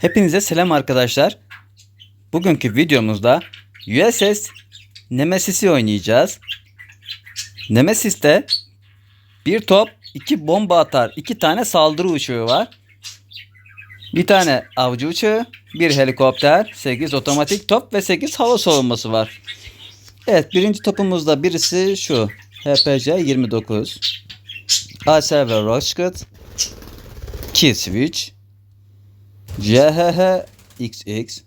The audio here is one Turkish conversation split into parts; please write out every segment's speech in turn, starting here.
Hepinize selam arkadaşlar. Bugünkü videomuzda USS Nemesis'i oynayacağız. Nemesis'te bir top, iki bomba atar, iki tane saldırı uçağı var. Bir tane avcı uçağı, bir helikopter, 8 otomatik top ve 8 hava savunması var. Evet birinci topumuzda birisi şu. HPC 29. ASV Rocket. Kill Switch. CHH XX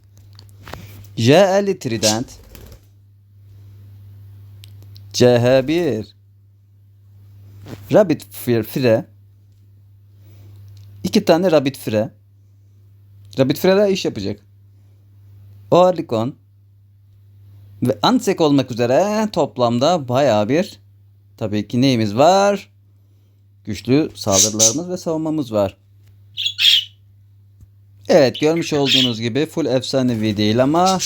J50 Trident CH1 Rabbit Fire, İki tane Rabbit Fire Rabbit Fire'ler iş yapacak Oerlikon ve Ansek olmak üzere toplamda baya bir tabii ki neyimiz var? Güçlü saldırılarımız ve savunmamız var. Evet görmüş olduğunuz gibi full efsanevi değil ama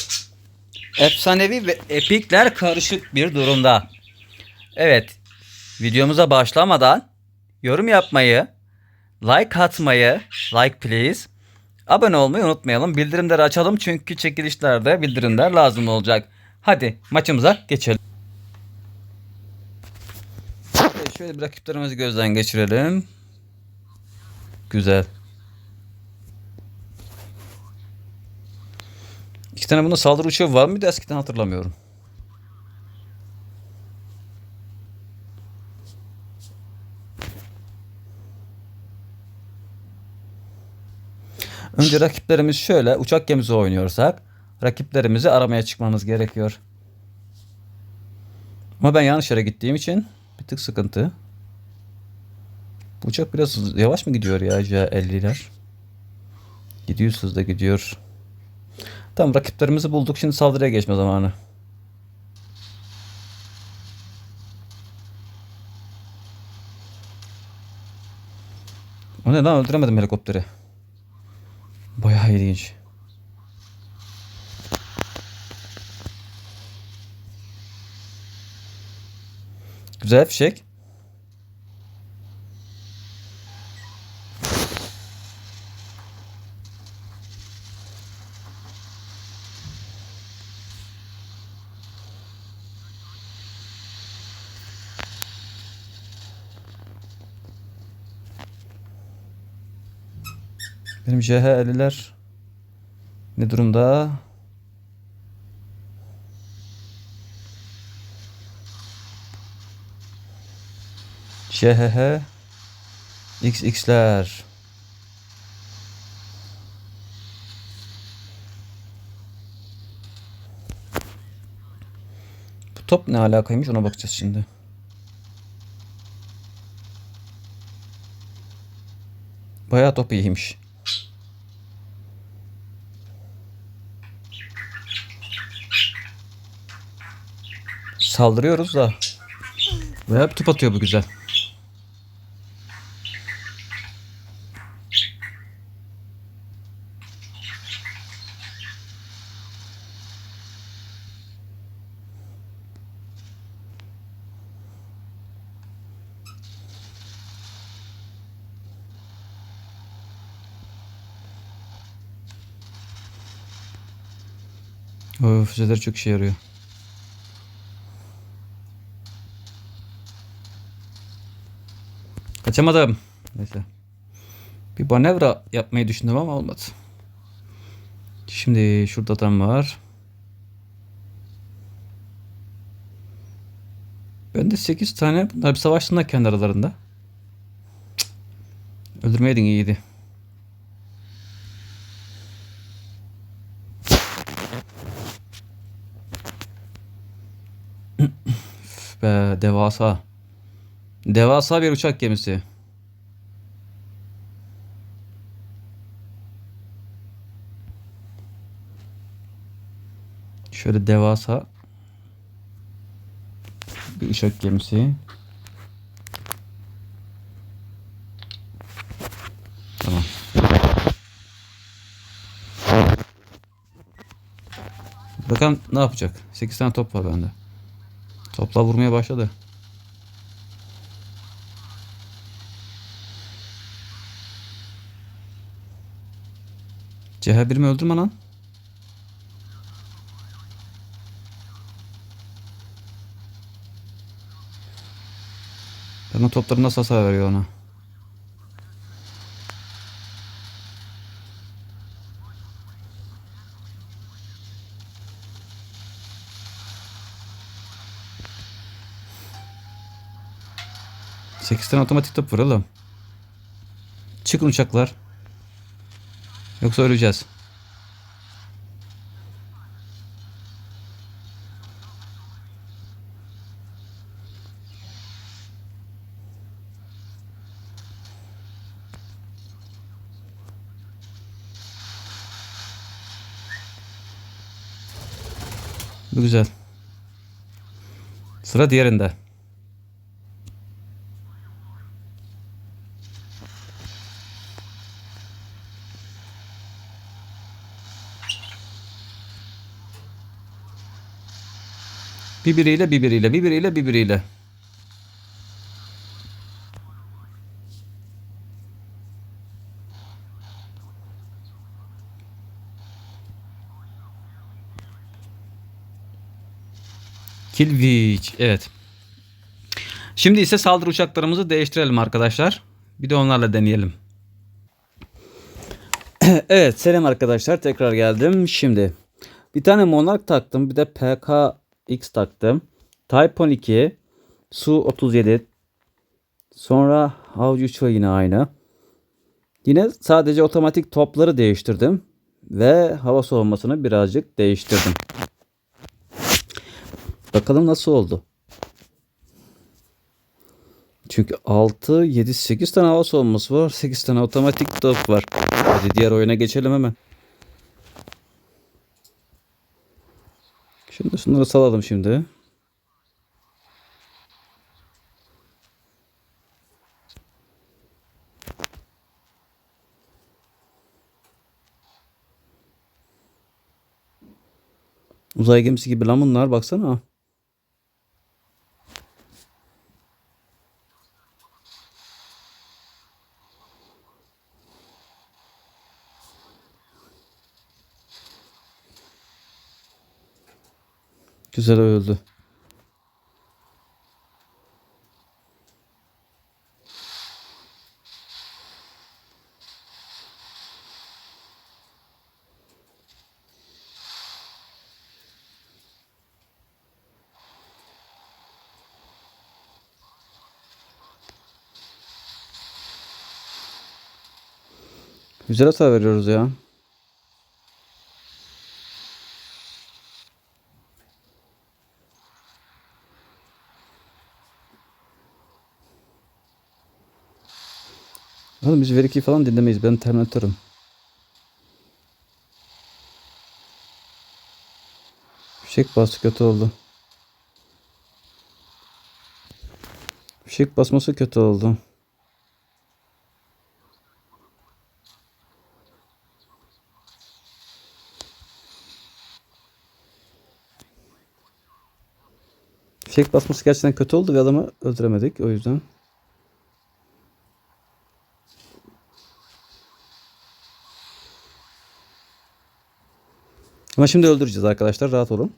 efsanevi ve epikler karışık bir durumda. Evet videomuza başlamadan yorum yapmayı, like atmayı, like please, abone olmayı unutmayalım. Bildirimleri açalım çünkü çekilişlerde bildirimler lazım olacak. Hadi maçımıza geçelim. Şöyle bir rakiplerimizi gözden geçirelim. Güzel. İki tane bunda saldırı uçağı var mıydı eskiden hatırlamıyorum. Önce rakiplerimiz şöyle uçak gemisi oynuyorsak rakiplerimizi aramaya çıkmamız gerekiyor. Ama ben yanlış yere gittiğim için bir tık sıkıntı. Bu uçak biraz yavaş mı gidiyor ya C50'ler? Gidiyor hızla gidiyor. Tamam rakiplerimizi bulduk. Şimdi saldırıya geçme zamanı. O ne lan öldüremedim helikopteri. Bayağı ilginç. Güzel fişek. Benim JH50'ler ne durumda? JHH XX'ler Bu top ne alakaymış ona bakacağız şimdi. Bayağı top iyiymiş. Saldırıyoruz da. Bayağı bir top atıyor bu güzel. O füzeler çok işe yarıyor. Kaçamadım. Neyse. Bir manevra yapmayı düşündüm ama olmadı. Şimdi şurada adam var. Bende 8 tane bunlar bir savaştılar kendi aralarında. Cık. Öldürmeydin iyiydi. Be devasa. Devasa bir uçak gemisi. Şöyle devasa bir uçak gemisi. Tamam. Bakalım ne yapacak? 8 tane top var bende. Topla vurmaya başladı. CH1'imi öldürme lan. Ben o topları nasıl hasar veriyor ona? Sekiz tane otomatik top var. Çıkın uçaklar. Yoksa öleceğiz. Güzel. Sıra diğerinde. Birbiriyle birbiriyle birbiriyle birbiriyle. Kilviç. Evet. Şimdi ise saldırı uçaklarımızı değiştirelim arkadaşlar. Bir de onlarla deneyelim. evet selam arkadaşlar tekrar geldim. Şimdi bir tane Monarch taktım. Bir de PKX taktım. Type 12. Su 37. Sonra Avcı uçağı yine aynı. Yine sadece otomatik topları değiştirdim. Ve hava soğumasını birazcık değiştirdim. Bakalım nasıl oldu. Çünkü 6, 7, 8 tane hava soğuması var. 8 tane otomatik top var. Hadi diğer oyuna geçelim hemen. Şimdi şunları salalım şimdi. Uzay gemisi gibi lan bunlar baksana. Güzel öldü. Güzel hata veriyoruz ya. Oğlum biz Veriki falan dinlemeyiz. Ben Terminator'ım. Fişek bastı kötü oldu. Fişek basması kötü oldu. Fişek basması gerçekten kötü oldu ve adamı öldüremedik o yüzden. Ama şimdi öldüreceğiz arkadaşlar. Rahat olun.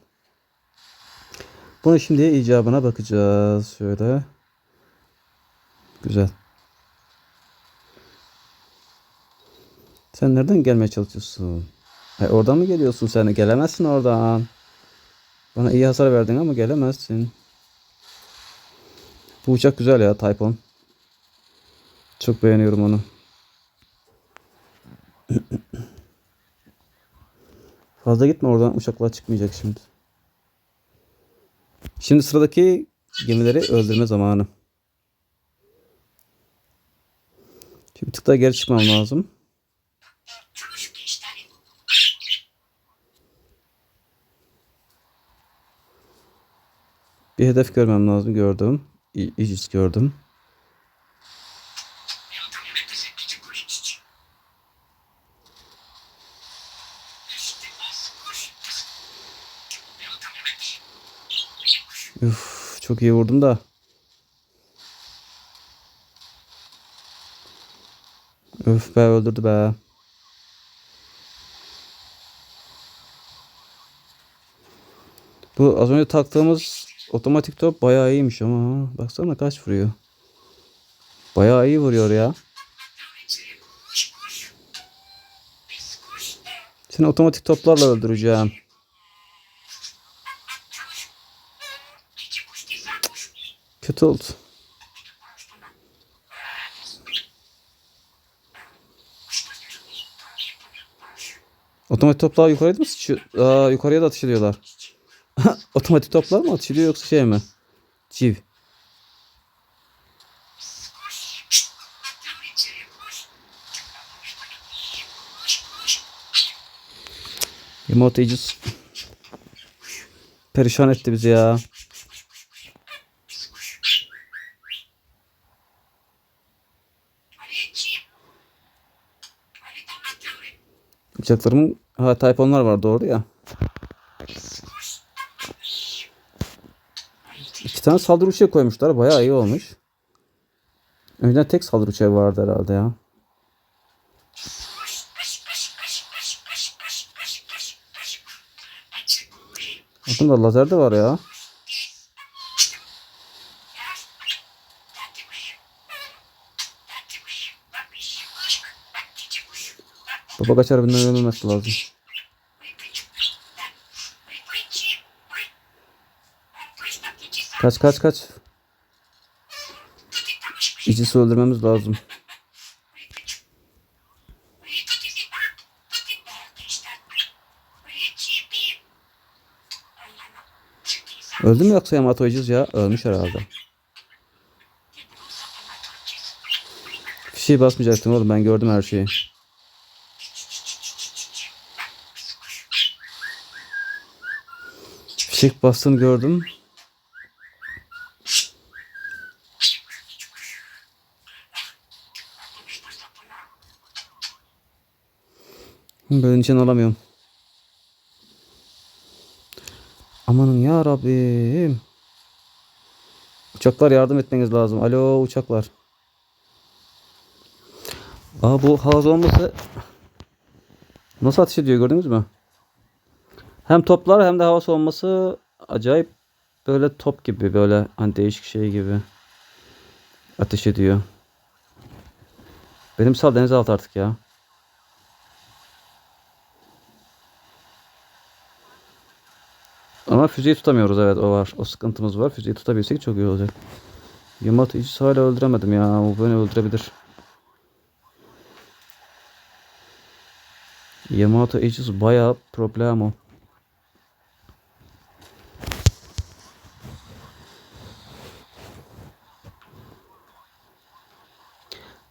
Bunu şimdi icabına bakacağız. Şöyle. Güzel. Sen nereden gelmeye çalışıyorsun? E, oradan mı geliyorsun sen? Gelemezsin oradan. Bana iyi hasar verdin ama gelemezsin. Bu uçak güzel ya 10. Çok beğeniyorum onu. Fazla gitme oradan uçaklar çıkmayacak şimdi. Şimdi sıradaki gemileri öldürme zamanı. Şimdi bir tık daha geri çıkmam lazım. Bir hedef görmem lazım. Gördüm. İ- İyice gördüm. Çok iyi vurdum da. Öf be öldürdü be. Bu az önce taktığımız otomatik top bayağı iyiymiş ama baksana kaç vuruyor. Bayağı iyi vuruyor ya. Seni otomatik toplarla öldüreceğim. Kötü oldu. Otomatik toplar yukarıya mı sıçıyor? Aa, yukarıya da atış ediyorlar. Otomatik toplar mı atış yoksa şey mi? Civ. Remote perişan etti bizi ya. Uçaklarımın ha Type 10'lar var doğru ya. İki tane saldırı uçağı koymuşlar. Bayağı iyi olmuş. Önceden tek saldırı uçağı vardı herhalde ya. Bakın da lazer de var ya. Baba kaç arabanın ölmemesi lazım. Kaç kaç kaç. İcisi öldürmemiz lazım. Öldü mü yoksa Yamato Aegis ya? Ölmüş herhalde. Bir şey basmayacaktım oğlum ben gördüm her şeyi. Fişek bastığını gördüm. Böyle nişan alamıyorum. Amanın ya Rabbim. Uçaklar yardım etmeniz lazım. Alo uçaklar. Aa bu havuz olması nasıl ateş ediyor gördünüz mü? Hem toplar hem de hava soğuması acayip böyle top gibi böyle hani değişik şey gibi ateş ediyor. Benim sal denizaltı artık ya. Ama füzeyi tutamıyoruz evet o var. O sıkıntımız var. Füzeyi tutabilsek çok iyi olacak. Yamato hiç hala öldüremedim ya. O beni öldürebilir. Yamato Aegis bayağı problem o.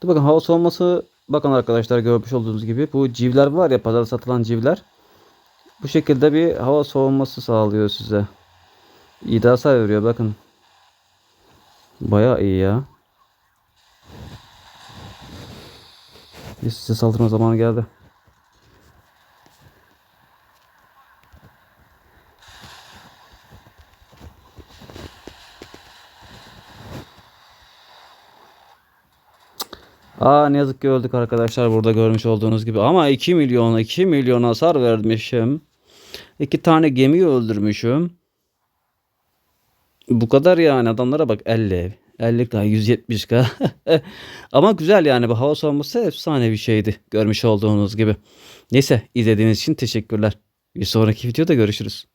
Dur bakın hava soğuması bakın arkadaşlar görmüş olduğunuz gibi bu civler var ya pazarda satılan civler. Bu şekilde bir hava soğuması sağlıyor size. İyi de veriyor bakın. Bayağı iyi ya. Size saldırma zamanı geldi. Aa ne yazık ki öldük arkadaşlar burada görmüş olduğunuz gibi. Ama 2 milyon 2 milyon hasar vermişim. İki tane gemiyi öldürmüşüm. Bu kadar yani adamlara bak 50. 50 daha 170 k. Ama güzel yani bu hava savunması efsane bir şeydi görmüş olduğunuz gibi. Neyse izlediğiniz için teşekkürler. Bir sonraki videoda görüşürüz.